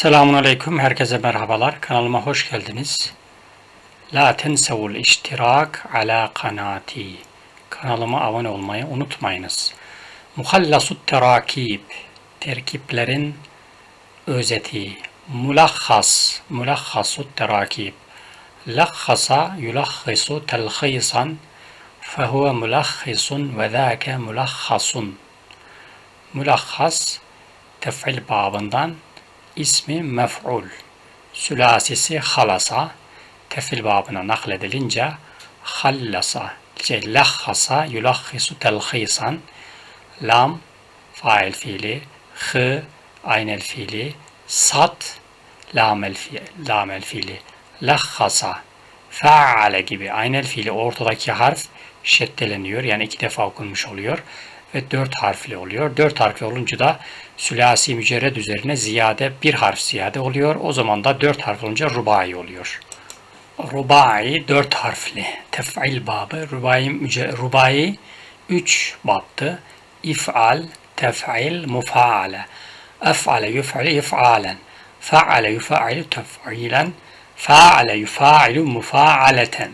Selamun Aleyküm, herkese merhabalar. Kanalıma hoş geldiniz. La tensevul iştirak ala kanati. Kanalıma abone olmayı unutmayınız. Muhallasut terakib. Terkiplerin özeti. Mulahhas. Mulahhasut terakib. Lakhasa yulahhisu telhisan. Fehuve mulahhisun ve zâke mulahhasun. Mulahhas tef'il babından ismi mef'ul. Sülasisi halasa. Tefil babına nakledilince hallasa şey lahhasa yulahhisu telhisan. Lam fail fiili. Hı aynel fiili. Sat lamel fiili, lamel fiili. Lahhasa faale gibi aynel fiili ortadaki harf şeddeleniyor. Yani iki defa okunmuş oluyor ve dört harfli oluyor. Dört harfli olunca da sülasi mücerred üzerine ziyade bir harf ziyade oluyor. O zaman da dört harf olunca rubai oluyor. Rubai dört harfli. Tef'il babı. Rubai, rubai üç babtı. İf'al, tef'il, mufaale. Ef'ale, yuf'ale, if'alen. Fa'ale, yufa'ile, tef'ilen. Fa'ale, yufa'ilu, mufa'aleten.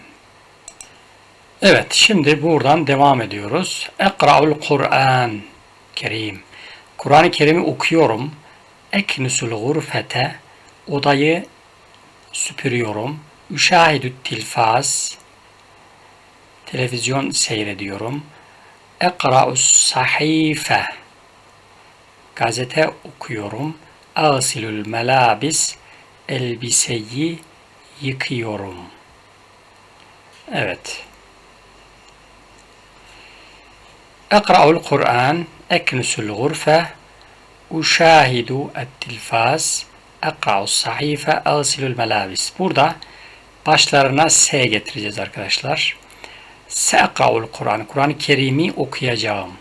Evet, şimdi buradan devam ediyoruz. Ekra'ul Kur'an Kerim. Kur'an-ı Kerim'i okuyorum. Eknusul gurfete. Odayı süpürüyorum. Üşahidü tilfaz. Televizyon seyrediyorum. Ekra'us sahife. Gazete okuyorum. Ağsilül melabis. Elbiseyi yıkıyorum. Evet. Ekra'ul Kur'an, eknusul gurfe, uşahidu et-tilfaz, ekra'us sahife, agsilul melabis. Burada başlarına S getireceğiz arkadaşlar. Se'ekra'ul Kur'an, Kur'an-ı Kerim'i okuyacağım.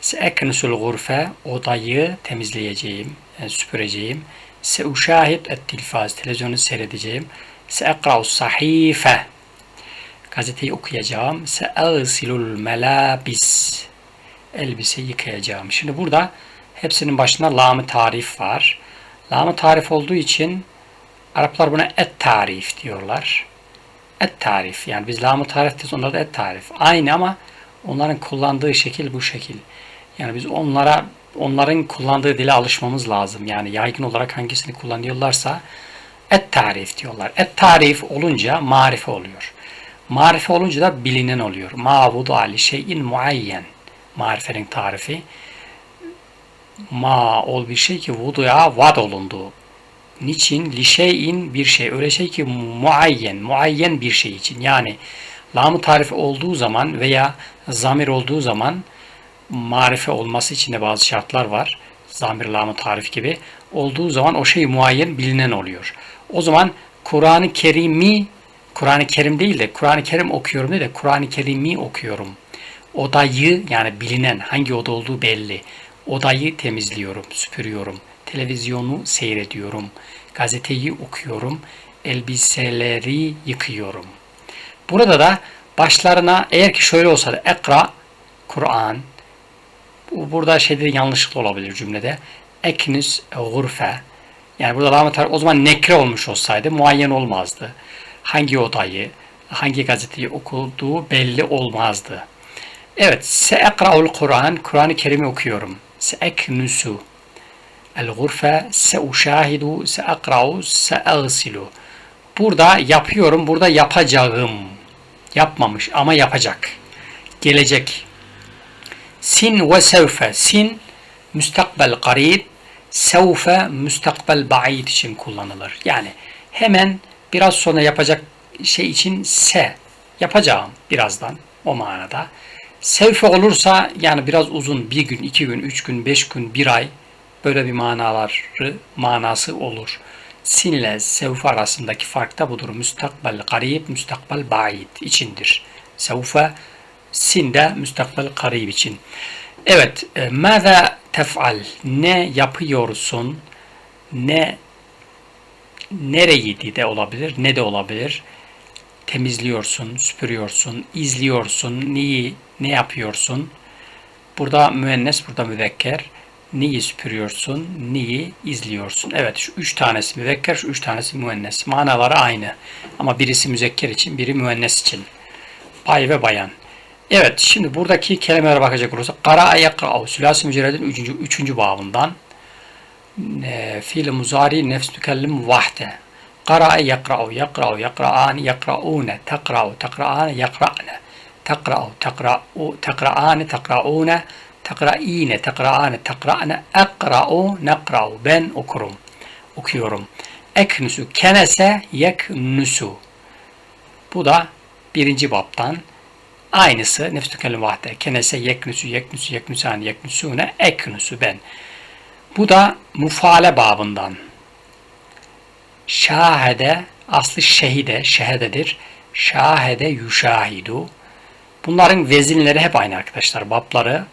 Se'eknusul gurfe, odayı temizleyeceğim, yani süpüreceğim. Se'uşahid et-tilfaz, televizyonu seyredeceğim. Se'ekra'us sahife, gazeteyi okuyacağım. Se'agsilul melabis, elbise yıkayacağım. Şimdi burada hepsinin başında lam tarif var. lam tarif olduğu için Araplar buna et tarif diyorlar. Et tarif. Yani biz lam tarif diyoruz. Onlar da et tarif. Aynı ama onların kullandığı şekil bu şekil. Yani biz onlara onların kullandığı dile alışmamız lazım. Yani yaygın olarak hangisini kullanıyorlarsa et tarif diyorlar. Et tarif olunca marife oluyor. Marife olunca da bilinen oluyor. Ma'budu ali şeyin muayyen marifenin tarifi ma ol bir şey ki vuduya vad olundu. Niçin? Li şeyin bir şey. Öyle şey ki muayyen, muayyen bir şey için. Yani lam tarifi olduğu zaman veya zamir olduğu zaman marife olması için de bazı şartlar var. Zamir lam tarif gibi. Olduğu zaman o şey muayyen bilinen oluyor. O zaman Kur'an-ı Kerim'i Kur'an-ı Kerim değil de Kur'an-ı Kerim okuyorum değil de Kur'an-ı Kerim'i okuyorum odayı yani bilinen hangi oda olduğu belli. Odayı temizliyorum, süpürüyorum. Televizyonu seyrediyorum. Gazeteyi okuyorum. Elbiseleri yıkıyorum. Burada da başlarına eğer ki şöyle olsa da ekra Kur'an burada şeyde yanlışlıkla olabilir cümlede. Eknis gurfe yani burada lamet o zaman nekre olmuş olsaydı muayyen olmazdı. Hangi odayı, hangi gazeteyi okuduğu belli olmazdı. Evet, se'ekra'ul Kur'an, Kur'an-ı Kerim'i okuyorum. Se'eknusu el-gurfe, se'uşahidu, se'ekra'u, se'agsilu. Burada yapıyorum, burada yapacağım. Yapmamış ama yapacak. Gelecek. Sin ve sevfe. Sin müstakbel garib, sevfe müstakbel ba'id için kullanılır. Yani hemen biraz sonra yapacak şey için se yapacağım birazdan o manada. Sevfe olursa yani biraz uzun bir gün, iki gün, üç gün, beş gün, bir ay böyle bir manaları manası olur. Sin ile sevfe arasındaki fark da budur. Müstakbel garib, müstakbel ba'id içindir. Sevfe sin de müstakbel garib için. Evet, e, mâzâ tef'al? Ne yapıyorsun? Ne nereyi de olabilir, ne de olabilir temizliyorsun, süpürüyorsun, izliyorsun, neyi, ne yapıyorsun? Burada müennes, burada müzekker. Neyi süpürüyorsun? Neyi izliyorsun? Evet şu üç tanesi müzekker, şu üç tanesi müennes. Manaları aynı. Ama birisi müzekker için, biri müennes için. Bay ve bayan. Evet şimdi buradaki kelimelere bakacak olursak. Kara yakra'u. Sülasi mücerredin üçüncü, üçüncü babından. Fiil muzari nefs tükellim vahde. Kara yakra'u. Yakra'u. Yakra'ani. Yakra'une. Takra'u. Takra'ane. Yakra'ne. Takra'u. Takra'u. Takra'ane. Takra'une. Takra'ine. Takra'ane. Takra'ne. Akra'u. Nakra'u. Ben okurum. Okuyorum. Eknusu. Kenese yeknusu. Bu da birinci baptan. Aynısı nefs tükellim vahde. Kenese yeknusu, yeknusu, yeknusani, yeknusune, eknusu ben. Bu da mufale babından. Şahede, aslı şehide, şehededir. Şahede yuşahidu. Bunların vezinleri hep aynı arkadaşlar. Babları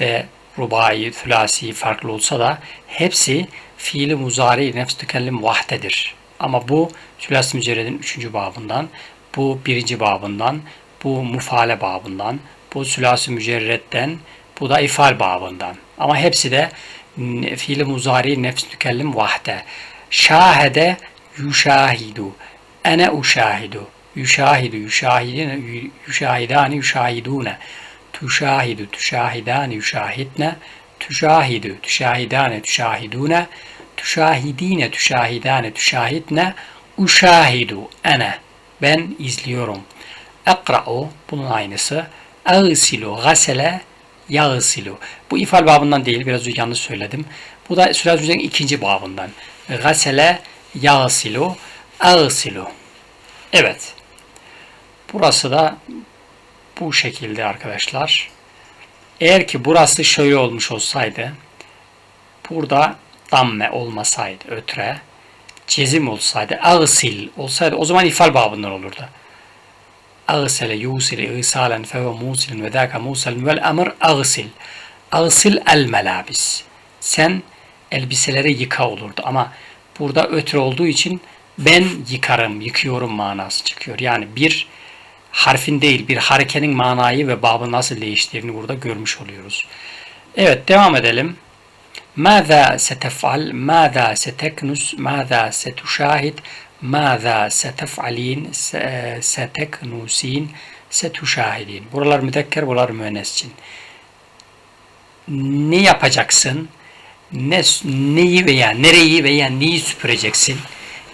ve rubai, thülasi farklı olsa da hepsi fiili muzari nefs tükellim vahdedir. Ama bu sülasi mücerredin üçüncü babından, bu birinci babından, bu mufale babından, bu sülası mücerretten, bu da ifal babından. Ama hepsi de fiili muzari nefs tükellim vahde. Şahede yuşahidu. Ene uşahidu. Yuşahidu, yuşahidine, yuşahidani, yuşahidune. Tuşahidu, tuşahidani, yuşahidne. Tuşahidu, tuşahidane, tuşahidune. Tuşahidine, tuşahidane, tuşahidne. Uşahidu, ene. Ben izliyorum. Ekra'u bunun aynısı. Ağsilu gasele yağsilu. Bu ifal babından değil biraz yanlış söyledim. Bu da Sürat Hoca'nın ikinci babından. Gasele yağsilu ağsilu. Evet. Burası da bu şekilde arkadaşlar. Eğer ki burası şöyle olmuş olsaydı burada damme olmasaydı ötre cezim olsaydı ağsil olsaydı o zaman ifal babından olurdu. أغسل يوصل إغسالا فهو موصل وذاك موصل والأمر أغسل أغسل الملابس sen elbiseleri yıka olurdu ama burada ötre olduğu için ben yıkarım, yıkıyorum manası çıkıyor. Yani bir harfin değil bir harekenin manayı ve babı nasıl değiştiğini burada görmüş oluyoruz. Evet devam edelim. ماذا ستفعل ماذا ستكنس ماذا ستشاهد Mâzâ setef'alîn, seteknûsîn, setuşahidin. Buralar müdekker, buralar müennes için. Ne yapacaksın? Ne, neyi veya nereyi veya neyi süpüreceksin?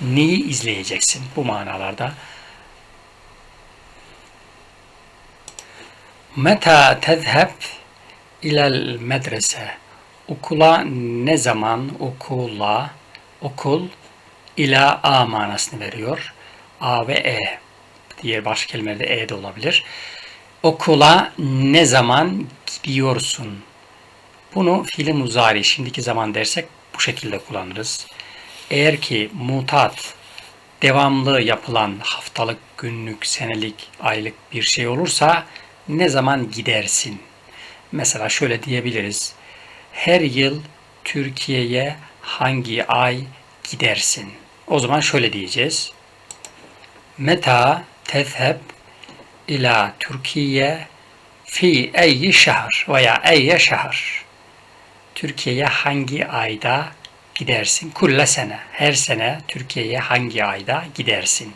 Neyi izleyeceksin? Bu manalarda. Meta tezheb ilel medrese. Okula ne zaman okula okul ila a manasını veriyor. A ve e. Diğer başka kelimelerde e de olabilir. Okula ne zaman gidiyorsun? Bunu fiili muzari şimdiki zaman dersek bu şekilde kullanırız. Eğer ki mutat devamlı yapılan haftalık, günlük, senelik, aylık bir şey olursa ne zaman gidersin? Mesela şöyle diyebiliriz. Her yıl Türkiye'ye hangi ay gidersin? O zaman şöyle diyeceğiz. Meta tezheb ila Türkiye fi eyyi şehir veya eyye şehir. Türkiye'ye hangi ayda gidersin? Kulle sene. Her sene Türkiye'ye hangi ayda gidersin?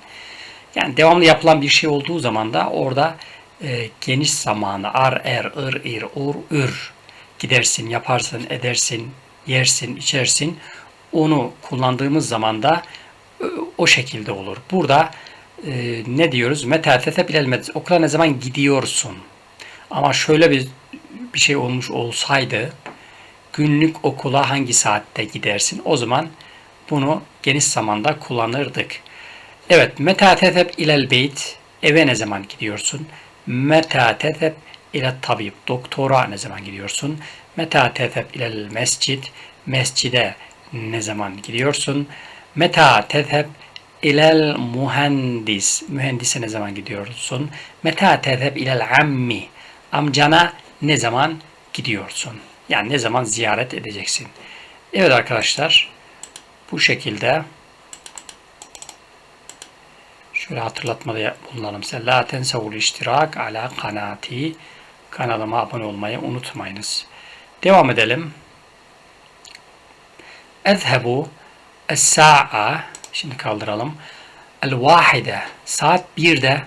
Yani devamlı yapılan bir şey olduğu zaman da orada e, geniş zamanı ar, er, ır, ir, ur, ür gidersin, yaparsın, edersin, yersin, içersin. Onu kullandığımız zaman da o şekilde olur. Burada e, ne diyoruz? Metatete bilelmez. Okula ne zaman gidiyorsun? Ama şöyle bir bir şey olmuş olsaydı günlük okula hangi saatte gidersin? O zaman bunu geniş zamanda kullanırdık. Evet, meta teteb ilel beyt eve ne zaman gidiyorsun? Meta teteb ile tabip doktora ne zaman gidiyorsun? Meta teteb ilel mescid mescide ne zaman gidiyorsun? Meta tezheb ilel muhendis. Mühendise ne zaman gidiyorsun? Meta tezheb ilel ammi. Amcana ne zaman gidiyorsun? Yani ne zaman ziyaret edeceksin? Evet arkadaşlar. Bu şekilde şöyle hatırlatmada bulunalım size. La tensavul iştirak ala kanati. Kanalıma abone olmayı unutmayınız. Devam edelim. Ezhebu es-sa'a şimdi kaldıralım. El-vahide saat 1'de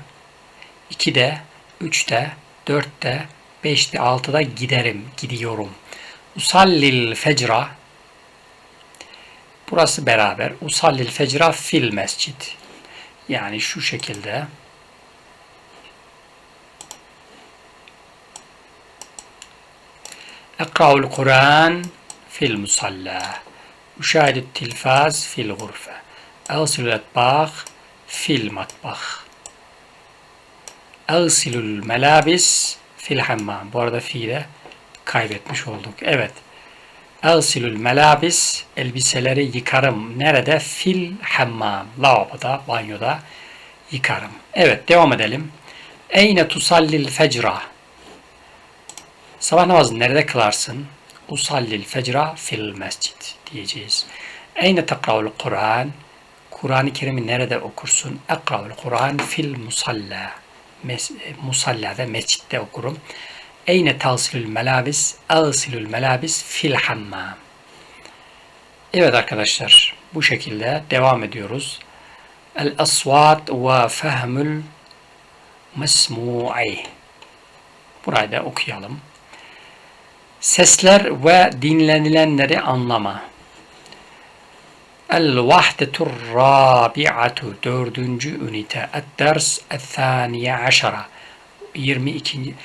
2'de 3'te 4'te 5'te 6'da giderim, gidiyorum. Usallil fecra Burası beraber. Usallil fecra fil mescid. Yani şu şekilde. Ekra'ul Kur'an fil musalla. Üşahidü tilfaz fil gurfe. Evsilül etbâh fil matbah. Evsilül melabis fil hammam. Bu arada fiile kaybetmiş olduk. Evet. Evsilül melabis elbiseleri yıkarım. Nerede? Fil hammam. Lavaboda, banyoda yıkarım. Evet devam edelim. Eyne tusallil fecra. Sabah namazını nerede kılarsın? Usallil fecra fil mescid diyeceğiz. Eyne tekra'ul Kur'an. Kur'an-ı Kerim'i nerede okursun? Ekra'ul Kur'an fil musalla. Mes musallada, mescitte okurum. Eyne tavsilül melabis? Ağsilül melabis fil hammam. Evet arkadaşlar bu şekilde devam ediyoruz. El asvat ve fehmül mesmu'i. Burayı da okuyalım. Sesler ve dinlenilenleri anlama. El vahdetur rabi'atu dördüncü ünite. Et ders et thaniye aşara. 22.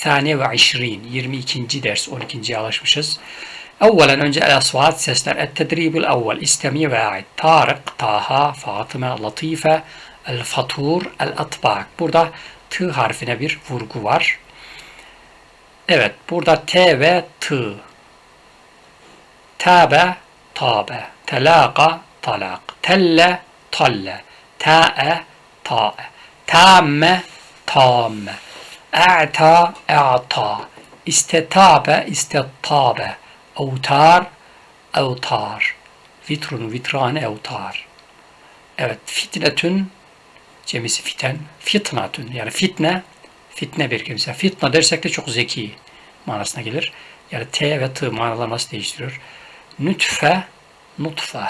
Thaniye ve işrin. 22. ders. 12. alışmışız. Evvelen önce el asvat sesler. Et tedribul evvel. İstemi ve ait. Tarık, Taha, Fatıma, Latife, el fatur, el atbak. Burada t harfine bir vurgu var. Evet, burada T ve T. Tabe, tabe. Telaka, talak. Telle, talle. Ta'e, ta'e. Tamme, tamme. E'ta, e'ta. İstetabe, istetabe. Evtar, evtar. Vitrun, vitran, evtar. Evet, fitnetün, cemisi fiten, fitnatün. Yani fitne, fitne bir kimse. Fitna dersek de çok zeki manasına gelir. Yani T ve T manalar nasıl değiştiriyor? Nütfe, nutfe.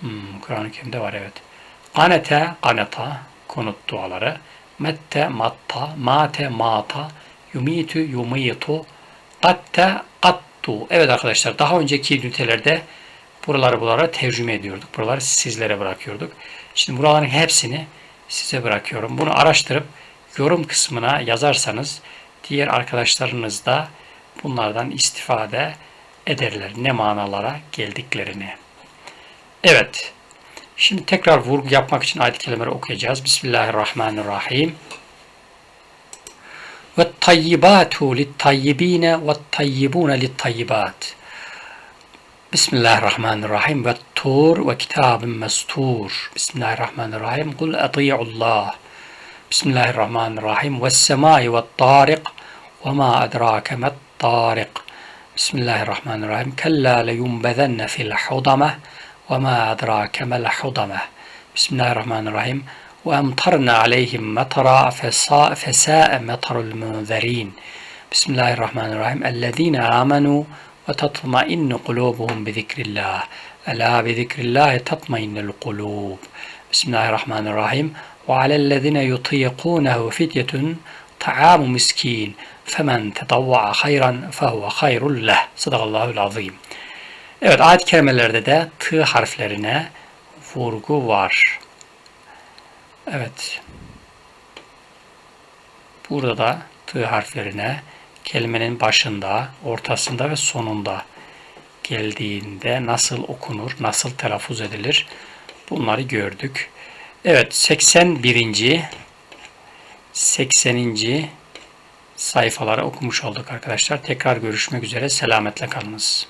Hmm, Kur'an-ı Kerim'de var evet. Kanete, kaneta, konut duaları. Mette, matta, mate, mata, yumitu, yumitu, katte, kattu. Evet arkadaşlar daha önceki ünitelerde buraları buralara tercüme ediyorduk. Buraları sizlere bırakıyorduk. Şimdi buraların hepsini size bırakıyorum. Bunu araştırıp yorum kısmına yazarsanız diğer arkadaşlarınız da bunlardan istifade ederler. Ne manalara geldiklerini. Evet. Şimdi tekrar vurgu yapmak için ayet kelimeleri okuyacağız. Bismillahirrahmanirrahim. Ve tayyibatu lit tayyibine ve tayyibune lit tayyibat. Bismillahirrahmanirrahim. Ve tur ve kitabın mestur. Bismillahirrahmanirrahim. Kul ati'ullah. بسم الله الرحمن الرحيم. والسماء والطارق وما أدراك ما الطارق. بسم الله الرحمن الرحيم. كلا لينبذن في الحضمة وما أدراك ما الحضمة. بسم الله الرحمن الرحيم. وأمطرنا عليهم مطرا فساء مطر المنذرين. بسم الله الرحمن الرحيم. الذين آمنوا وتطمئن قلوبهم بذكر الله. ألا بذكر الله تطمئن القلوب. بسم الله الرحمن الرحيم. وعلى الذين يطيقونه فدية طعام مسكين فمن تطوع خيرا فهو خير له صدق الله العظيم Evet ayet kelimelerde de t harflerine vurgu var. Evet. Burada da t harflerine kelimenin başında, ortasında ve sonunda geldiğinde nasıl okunur, nasıl telaffuz edilir bunları gördük. Evet 81. 80. sayfaları okumuş olduk arkadaşlar. Tekrar görüşmek üzere. Selametle kalınız.